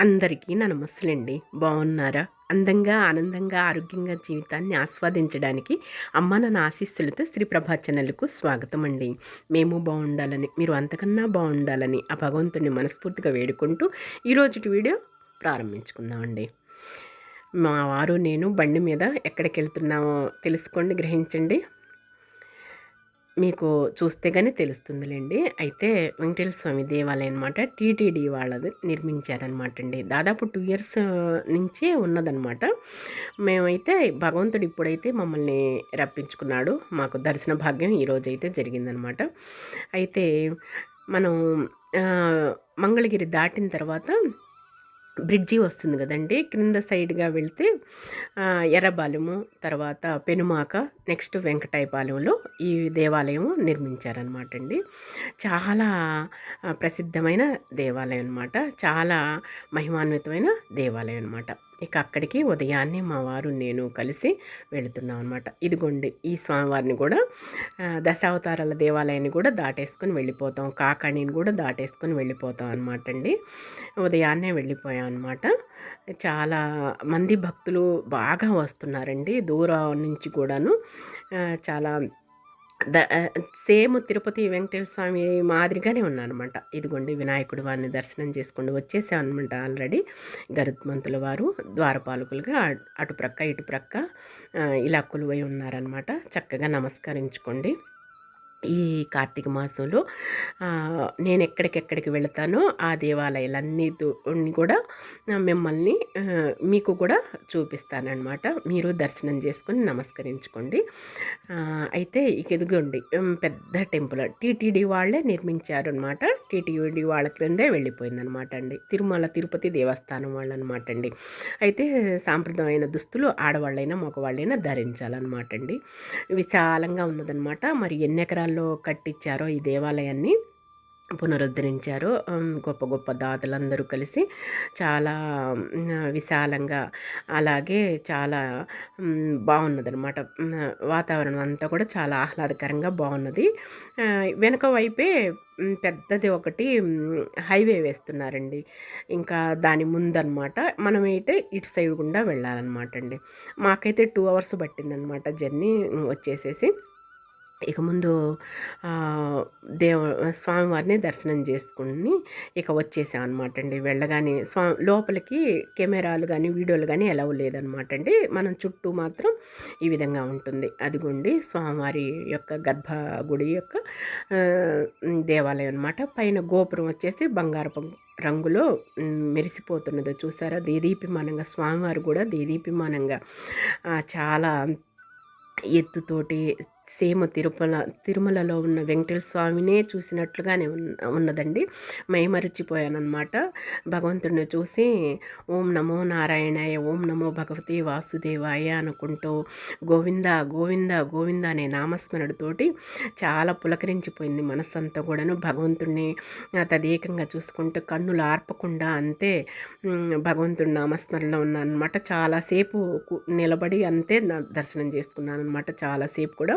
అందరికీ నా నమస్సులండి. బాగున్నారా? అందంగా ఆనందంగా ఆరోగ్యంగా జీవితాన్ని ఆస్వాదించడానికి అమ్మ నన్న ఆశీస్సులతో శ్రీ ప్రభా ఛానల్కు స్వాగతం అండి మేము బాగుండాలని మీరు అంతకన్నా బాగుండాలని ఆ భగవంతుని మనస్ఫూర్తిగా వేడుకుంటూ ఈరోజు వీడియో ప్రారంభించుకుందామండి. మా వారు నేను బండి మీద ఎక్కడికి వెళ్తున్నామో తెలుసుకోండి గ్రహించండి. మీకు చూస్తే కానీ తెలుస్తుందిలేండి. అయితే వెంకటేశ్వర స్వామి దేవాలయం అనమాట టీటీడీ వాళ్ళది నిర్మించారనమాట అండి దాదాపు టూ ఇయర్స్ నుంచే ఉన్నదనమాట మేమైతే భగవంతుడు ఇప్పుడైతే మమ్మల్ని రప్పించుకున్నాడు. మాకు దర్శన భాగ్యం ఈరోజు అయితే జరిగిందనమాట అయితే మనం మంగళగిరి దాటిన తర్వాత బ్రిడ్జి వస్తుంది కదండి. క్రింద సైడ్గా వెళ్తే ఎర్రబాలెము తర్వాత పెనుమాక నెక్స్ట్ వెంకటాయపాలెంలో ఈ దేవాలయం నిర్మించారనమాట అండి. చాలా ప్రసిద్ధమైన దేవాలయం అనమాట చాలా మహిమాన్వితమైన దేవాలయం అనమాట ఇక అక్కడికి ఉదయాన్నే మా వారు నేను కలిసి వెళుతున్నాం అనమాట ఇదిగోండి ఈ స్వామివారిని కూడా దశావతారాల దేవాలయాన్ని కూడా దాటేసుకొని వెళ్ళిపోతాం. కాకాణిని కూడా దాటేసుకొని వెళ్ళిపోతాం అనమాట అండి. ఉదయాన్నే వెళ్ళిపోయాం అనమాట చాలా మంది భక్తులు బాగా వస్తున్నారండి. దూరం నుంచి కూడాను చాలా ద సేమ్ తిరుపతి వెంకటేశ్వర స్వామి మాదిరిగానే ఉన్నారనమాట ఇదిగోండి వినాయకుడి వారిని దర్శనం చేసుకుని వచ్చేసామన్నమాట ఆల్రెడీ. గరుత్మంతుల వారు ద్వారపాలకులుగా అటు ప్రక్క ఇటు ప్రక్క ఇలా కొలువై ఉన్నారనమాట చక్కగా నమస్కరించుకోండి. ఈ కార్తీక మాసంలో నేను ఎక్కడికెక్కడికి వెళతానో ఆ దేవాలయాలన్నీ కూడా మిమ్మల్ని మీకు కూడా చూపిస్తానమాట మీరు దర్శనం చేసుకొని నమస్కరించుకోండి. అయితే ఇక ఎదుగండి పెద్ద టెంపుల్. టీటీడీ వాళ్ళే నిర్మించారు అనమాట టీటీడీ వాళ్ళ క్రిందే వెళ్ళిపోయిందనమాట అండి. తిరుమల తిరుపతి దేవస్థానం వాళ్ళు అనమాట అండి. అయితే సాంప్రదాయమైన దుస్తులు ఆడవాళ్ళైనా మగవాళ్ళైనా ధరించాలన్నమాట అండి. విశాలంగా ఉన్నదనమాట మరి ఎన్ని ఎకరాలు కాలంలో కట్టించారో ఈ దేవాలయాన్ని పునరుద్ధరించారు గొప్ప గొప్ప దాతలందరూ కలిసి చాలా విశాలంగా అలాగే చాలా బాగున్నదనమాట వాతావరణం అంతా కూడా చాలా ఆహ్లాదకరంగా బాగున్నది. వెనక వైపే పెద్దది ఒకటి హైవే వేస్తున్నారండి. ఇంకా దాని ముందనమాట మనం అయితే ఇటు సైడ్ గుండా వెళ్ళాలన్నమాట అండి. మాకైతే టూ అవర్స్ పట్టిందనమాట జర్నీ వచ్చేసేసి. ఇక ముందు దేవ స్వామివారిని దర్శనం చేసుకుని ఇక వచ్చేసాం అనమాట అండి వెళ్ళగానే స్వా లోపలికి కెమెరాలు కానీ వీడియోలు కానీ ఎలా లేదనమాట అండి మనం చుట్టూ మాత్రం ఈ విధంగా ఉంటుంది. అదిగోండి స్వామివారి యొక్క గర్భగుడి యొక్క దేవాలయం అనమాట పైన గోపురం వచ్చేసి బంగారపు రంగులో మెరిసిపోతున్నదో చూసారా? దేదీపిమానంగా స్వామివారు కూడా దేదీపిమానంగా చాలా ఎత్తుతోటి సేమ తిరుపల తిరుమలలో ఉన్న వెంకటేశ్వర స్వామినే చూసినట్లుగానే ఉన్నదండి. మైమరిచిపోయానమాట భగవంతుడిని చూసి ఓం నమో నారాయణాయ ఓం నమో భగవతి వాసుదేవాయ అనుకుంటూ గోవింద గోవింద గోవింద అనే నామస్మరణతోటి చాలా పులకరించిపోయింది మనస్సంతా కూడాను. భగవంతుడిని తదేకంగా చూసుకుంటూ కన్నులు ఆర్పకుండా అంతే భగవంతుడి నామస్మరణలో ఉన్నానమాట చాలాసేపు నిలబడి అంతే దర్శనం చేసుకున్నాను అనమాట చాలాసేపు కూడా.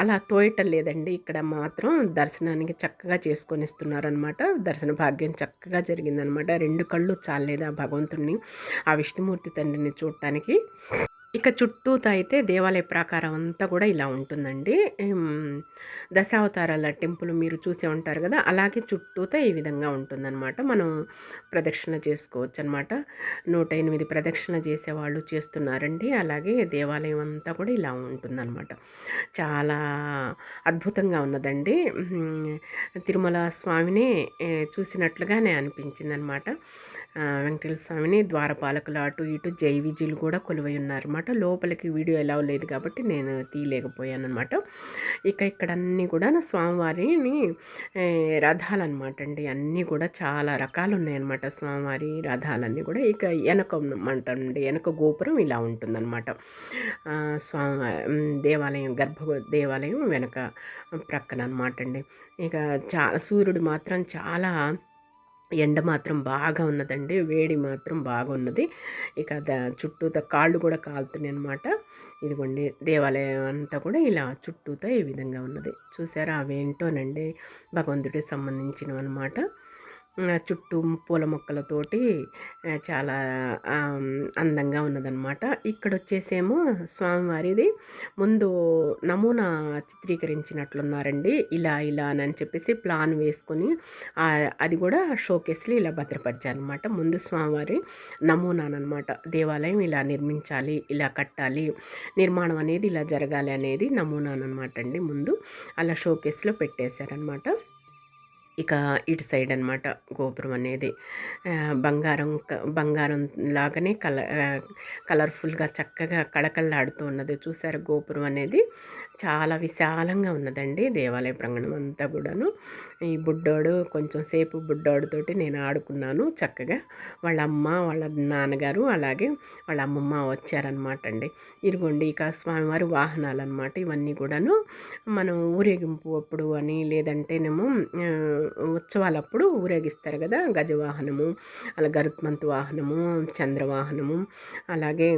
అలా తోయటం లేదండి. ఇక్కడ మాత్రం దర్శనానికి చక్కగా చేసుకొని ఇస్తున్నారనమాట దర్శన భాగ్యం చక్కగా జరిగిందనమాట రెండు కళ్ళు చాలేదా ఆ భగవంతుడిని ఆ విష్ణుమూర్తి తండ్రిని చూడటానికి. ఇక చుట్టూతో అయితే దేవాలయ ప్రాకారం అంతా కూడా ఇలా ఉంటుందండి. దశావతారాల టెంపుల్ మీరు చూసే ఉంటారు కదా అలాగే చుట్టూతో ఈ విధంగా ఉంటుందన్నమాట. మనం ప్రదక్షిణ చేసుకోవచ్చు అనమాట నూట ఎనిమిది ప్రదక్షిణ చేసేవాళ్ళు చేస్తున్నారండి. అలాగే దేవాలయం అంతా కూడా ఇలా ఉంటుందన్నమాట. చాలా అద్భుతంగా ఉన్నదండి. తిరుమల స్వామిని చూసినట్లుగానే అనిపించిందనమాట వెంకటేశ్వర స్వామిని ద్వారపాలకులు అటు ఇటు జై కూడా కొలువై ఉన్నారన్నమాట. లోపలికి వీడియో ఎలా లేదు కాబట్టి నేను తీయలేకపోయాను అనమాట ఇక ఇక్కడ అన్నీ కూడా స్వామివారిని రథాలన్నమాట అండి. అన్నీ కూడా చాలా రకాలు ఉన్నాయన్నమాట స్వామివారి రథాలన్నీ కూడా. ఇక వెనక అండి. వెనక గోపురం ఇలా ఉంటుందన్నమాట. స్వామి దేవాలయం గర్భ దేవాలయం వెనక ప్రక్కన అనమాట అండి. ఇక చాలా సూర్యుడు మాత్రం చాలా ఎండ మాత్రం బాగా ఉన్నదండి వేడి మాత్రం బాగున్నది ఇక చుట్టూత కాళ్ళు కూడా కాలుతున్నాయి అనమాట ఇదిగోండి దేవాలయం అంతా కూడా ఇలా చుట్టూతో ఈ విధంగా ఉన్నది. చూసారా అవేంటోనండి భగవంతుడికి సంబంధించినవి అనమాట చుట్టూ పూల మొక్కలతోటి చాలా అందంగా ఉన్నదనమాట ఇక్కడ వచ్చేసేమో స్వామివారిది. ముందు నమూనా చిత్రీకరించినట్లున్నారండి. ఇలా ఇలా అని చెప్పేసి ప్లాన్ వేసుకొని అది కూడా షోకేస్లో ఇలా భద్రపరిచారనమాట ముందు స్వామివారి నమూనానమాట దేవాలయం ఇలా నిర్మించాలి ఇలా కట్టాలి నిర్మాణం అనేది ఇలా జరగాలి అనేది నమూనానమాట అండి ముందు. అలా షోకేస్లో పెట్టేశారనమాట ఇక ఇటు సైడ్ అనమాట గోపురం అనేది. బంగారం బంగారం లాగానే కల కలర్ఫుల్గా చక్కగా కళకళలాడుతూ ఉన్నది. చూసారు గోపురం అనేది? చాలా విశాలంగా ఉన్నదండి దేవాలయ ప్రాంగణం అంతా కూడాను. ఈ బుడ్డోడు కొంచెం సేపు బుడ్డోడుతోటి నేను ఆడుకున్నాను చక్కగా. వాళ్ళ అమ్మ వాళ్ళ నాన్నగారు అలాగే వాళ్ళ అమ్మమ్మ వచ్చారనమాట అండి. ఇదిగోండి ఇక స్వామివారి వాహనాలు అనమాట ఇవన్నీ కూడాను. మనం ఊరేగింపు అప్పుడు అని లేదంటేనేమో ఉత్సవాలప్పుడు ఊరేగిస్తారు కదా గజవాహనము అలా గరుత్మంతు వాహనము చంద్రవాహనము అలాగే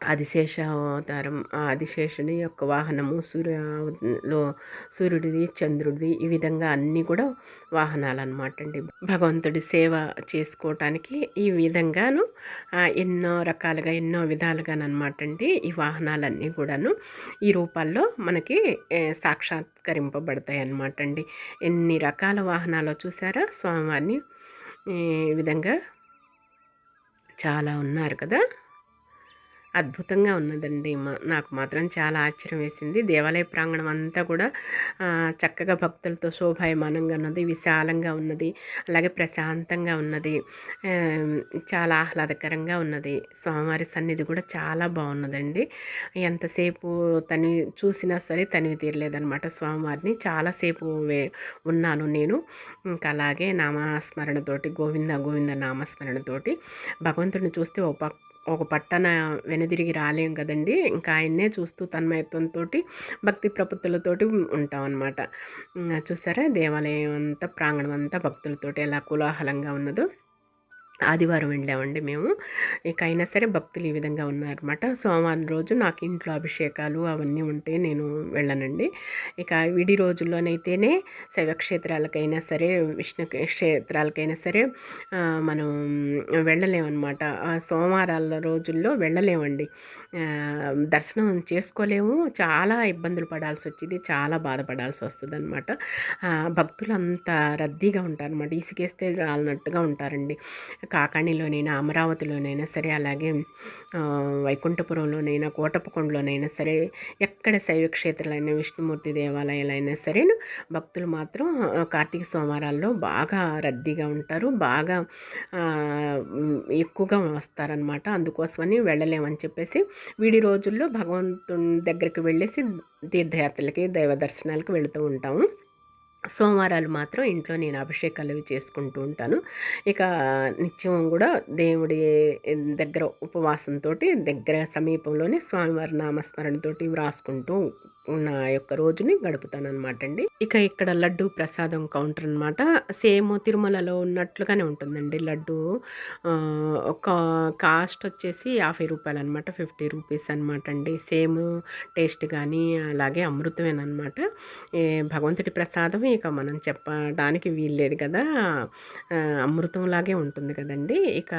ఆదిశేష అవతారం ఆదిశేషుని యొక్క వాహనము సూర్యలో సూర్యుడిది చంద్రుడిది ఈ విధంగా అన్నీ కూడా వాహనాలు అనమాట అండి భగవంతుడి సేవ చేసుకోవటానికి ఈ విధంగాను ఎన్నో రకాలుగా ఎన్నో విధాలుగానమాట అండి ఈ వాహనాలన్నీ కూడాను ఈ రూపాల్లో మనకి సాక్షాత్కరింపబడతాయి అన్నమాట అండి ఎన్ని రకాల వాహనాలు చూసారా స్వామివారిని? ఈ విధంగా చాలా ఉన్నారు కదా? అద్భుతంగా ఉన్నదండి. మా నాకు మాత్రం చాలా ఆశ్చర్యం వేసింది. దేవాలయ ప్రాంగణం అంతా కూడా చక్కగా భక్తులతో శోభాయమానంగా ఉన్నది విశాలంగా ఉన్నది అలాగే ప్రశాంతంగా ఉన్నది చాలా ఆహ్లాదకరంగా ఉన్నది. స్వామివారి సన్నిధి కూడా చాలా బాగున్నదండి. ఎంతసేపు తని చూసినా సరే తనివి తీరలేదనమాట స్వామివారిని. చాలాసేపు వే ఉన్నాను నేను. ఇంకా అలాగే నామస్మరణతోటి గోవింద గోవింద నామస్మరణతోటి భగవంతుడిని చూస్తే ఓ ఒక పట్టణ వెనుదిరిగి రాలేం కదండి. ఇంకా ఆయన్నే చూస్తూ తన్మయత్వంతో భక్తి ప్రపత్తులతోటి ఉంటాం అనమాట చూసారా? దేవాలయం అంతా ప్రాంగణం అంతా భక్తులతోటి ఎలా కులాహలంగా ఉన్నదో. ఆదివారం వెళ్ళామండి మేము. ఇక అయినా సరే భక్తులు ఈ విధంగా ఉన్నారన్నమాట. సోమవారం రోజు నాకు ఇంట్లో అభిషేకాలు అవన్నీ ఉంటే నేను వెళ్ళనండి. ఇక విడి రోజుల్లోనైతేనే శైవక్షేత్రాలకైనా సరే విష్ణు క్షేత్రాలకైనా సరే మనం వెళ్ళలేమన్నమాట. సోమవారాల రోజుల్లో వెళ్ళలేమండి. దర్శనం చేసుకోలేము. చాలా ఇబ్బందులు పడాల్సి వచ్చింది. చాలా బాధపడాల్సి వస్తుంది అనమాట భక్తులు అంత రద్దీగా ఉంటారనమాట ఇసుకేస్తే రాలినట్టుగా ఉంటారండి. కాకాణిలోనైనా అమరావతిలోనైనా సరే అలాగే వైకుంఠపురంలోనైనా కోటప్పకొండలోనైనా సరే ఎక్కడ శైవ క్షేత్రాలైనా విష్ణుమూర్తి దేవాలయాలైనా సరే భక్తులు మాత్రం కార్తీక సోమవారాల్లో బాగా రద్దీగా ఉంటారు బాగా ఎక్కువగా వస్తారనమాట అందుకోసమని వెళ్ళలేమని చెప్పేసి వీడి రోజుల్లో భగవంతుని దగ్గరికి వెళ్ళేసి తీర్థయాత్రలకి దైవ దర్శనాలకు వెళుతూ ఉంటాము. సోమవారాలు మాత్రం ఇంట్లో నేను అభిషేకాలు అవి చేసుకుంటూ ఉంటాను. ఇక నిత్యం కూడా దేవుడి దగ్గర ఉపవాసంతో దగ్గర సమీపంలోనే స్వామివారి నామస్మరణతోటి వ్రాసుకుంటూ ఉన్న యొక్క రోజుని గడుపుతాను అనమాట అండి ఇక ఇక్కడ లడ్డు ప్రసాదం కౌంటర్ అనమాట సేమ్ తిరుమలలో ఉన్నట్లుగానే ఉంటుందండి లడ్డు. ఒక కాస్ట్ వచ్చేసి యాభై రూపాయలు అనమాట ఫిఫ్టీ రూపీస్ అనమాట అండి సేమ్ టేస్ట్ కానీ అలాగే అమృతమేనమాట భగవంతుడి ప్రసాదం ఇక మనం చెప్పడానికి వీల్లేదు కదా. అమృతంలాగే ఉంటుంది కదండి. ఇక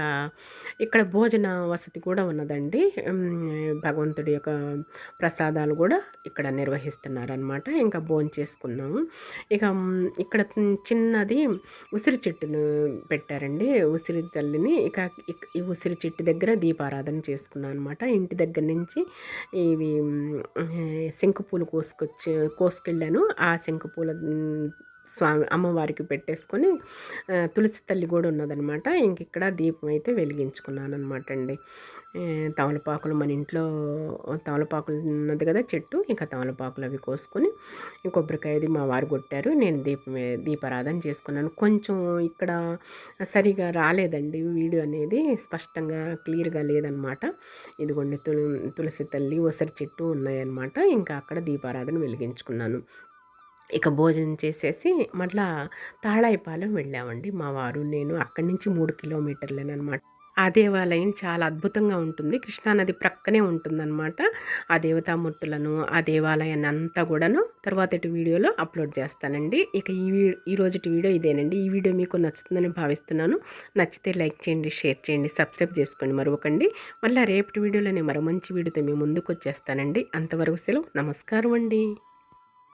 ఇక్కడ భోజన వసతి కూడా ఉన్నదండి. భగవంతుడి యొక్క ప్రసాదాలు కూడా ఇక్కడ నిర్వహిస్తున్నారనమాట ఇంకా భోజనం చేసుకున్నాము ఇక ఇక్కడ చిన్నది ఉసిరి చెట్టును పెట్టారండి. ఉసిరి తల్లిని ఇక ఈ ఉసిరి చెట్టు దగ్గర దీపారాధన చేసుకున్నాను అనమాట ఇంటి దగ్గర నుంచి ఇవి శంకుపూలు కోసుకొచ్చి కోసుకెళ్ళాను. ఆ శంకుపూల స్వామి అమ్మవారికి పెట్టేసుకొని తులసి తల్లి కూడా ఉన్నదనమాట ఇంక ఇక్కడ దీపం అయితే వెలిగించుకున్నాను అనమాట అండి తమలపాకులు మన ఇంట్లో తమలపాకులు ఉన్నది కదా చెట్టు ఇంకా తమలపాకులు అవి కోసుకొని కొబ్బరికాయది మా వారు కొట్టారు. నేను దీపం దీపారాధన చేసుకున్నాను. కొంచెం ఇక్కడ సరిగా రాలేదండి వీడియో అనేది స్పష్టంగా క్లియర్గా లేదనమాట ఇదిగోండి తులసి తల్లి ఉసరి చెట్టు ఉన్నాయన్నమాట. ఇంకా అక్కడ దీపారాధన వెలిగించుకున్నాను. ఇక భోజనం చేసేసి మళ్ళా తాళాయిపాలెం వెళ్ళామండి మా వారు నేను అక్కడి నుంచి మూడు కిలోమీటర్లేనమాట. ఆ దేవాలయం చాలా అద్భుతంగా ఉంటుంది. కృష్ణానది ప్రక్కనే ఉంటుందన్నమాట. ఆ దేవతామూర్తులను ఆ దేవాలయాన్ని అంతా కూడాను తర్వాతటి వీడియోలో అప్లోడ్ చేస్తానండి. ఇక ఈ ఈ రోజుటి వీడియో ఇదేనండి. ఈ వీడియో మీకు నచ్చుతుందని భావిస్తున్నాను. నచ్చితే లైక్ చేయండి షేర్ చేయండి సబ్స్క్రైబ్ చేసుకోండి మరొకండి మళ్ళీ రేపటి వీడియోలోనే మరో మంచి వీడియోతో మీ ముందుకు వచ్చేస్తానండి. అంతవరకు సెలవు. నమస్కారం అండి